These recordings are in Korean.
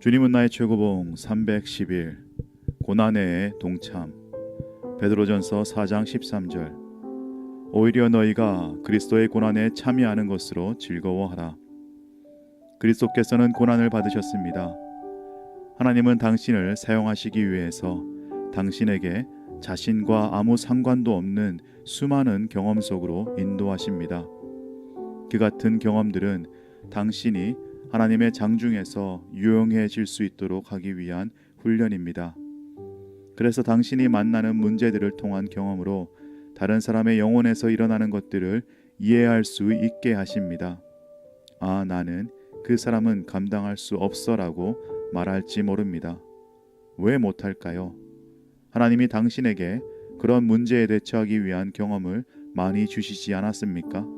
주님은 나의 최고봉 311 고난의 동참. 베드로전서 4장 13절. 오히려 너희가 그리스도의 고난에 참여하는 것으로 즐거워하라. 그리스도께서는 고난을 받으셨습니다. 하나님은 당신을 사용하시기 위해서 당신에게 자신과 아무 상관도 없는 수많은 경험 속으로 인도하십니다 그 같은 경험들은 당신이 하나님의 장중에서 유용해질 수 있도록 하기 위한 훈련입니다. 그래서 당신이 만나는 문제들을 통한 경험으로 다른 사람의 영혼에서 일어나는 것들을 이해할 수 있게 하십니다. 아, 나는 그 사람은 감당할 수 없어라고 말할지 모릅니다. 왜 못할까요? 하나님이 당신에게 그런 문제에 대처하기 위한 경험을 많이 주시지 않았습니까?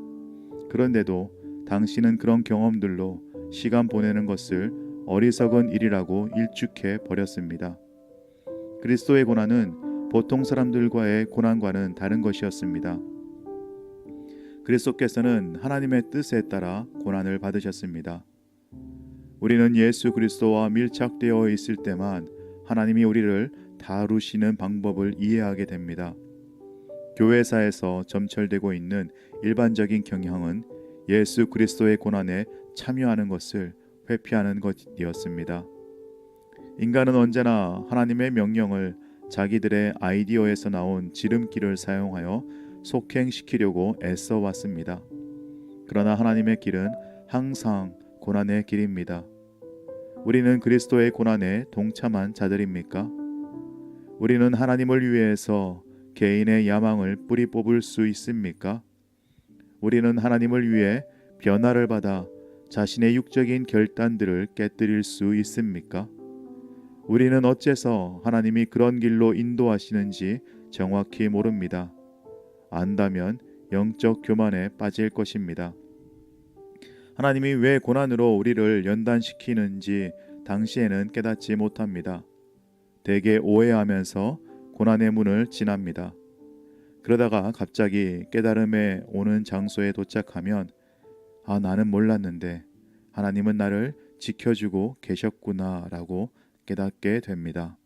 그런데도 당신은 그런 경험들로 시간 보내는 것을 어리석은 일이라고 일축해 버렸습니다. 그리스도의 고난은 보통 사람들과의 고난과는 다른 것이었습니다. 그리스도께서는 하나님의 뜻에 따라 고난을 받으셨습니다. 우리는 예수 그리스도와 밀착되어 있을 때만 하나님이 우리를 다루시는 방법을 이해하게 됩니다. 교회사에서 점철되고 있는 일반적인 경향은 예수 그리스도의 고난에 참여하는 것을 회피하는 것이었습니다. 인간은 언제나 하나님의 명령을 자기들의 아이디어에서 나온 지름길을 사용하여 속행시키려고 애써 왔습니다. 그러나 하나님의 길은 항상 고난의 길입니다. 우리는 그리스도의 고난에 동참한 자들입니까? 우리는 하나님을 위해서 개인의 야망을 뿌리 뽑을 수 있습니까? 우리는 하나님을 위해 변화를 받아 자신의 육적인 결단들을 깨뜨릴 수 있습니까? 우리는 어째서 하나님이 그런 길로 인도하시는지 정확히 모릅니다. 안다면 영적 교만에 빠질 것입니다. 하나님이 왜 고난으로 우리를 연단시키는지 당시에는 깨닫지 못합니다. 대개 오해하면서 고난의 문을 지납니다. 그러다가 갑자기 깨달음에 오는 장소에 도착하면 아, 나는 몰랐는데 하나님은 나를 지켜주고 계셨구나 라고 깨닫게 됩니다.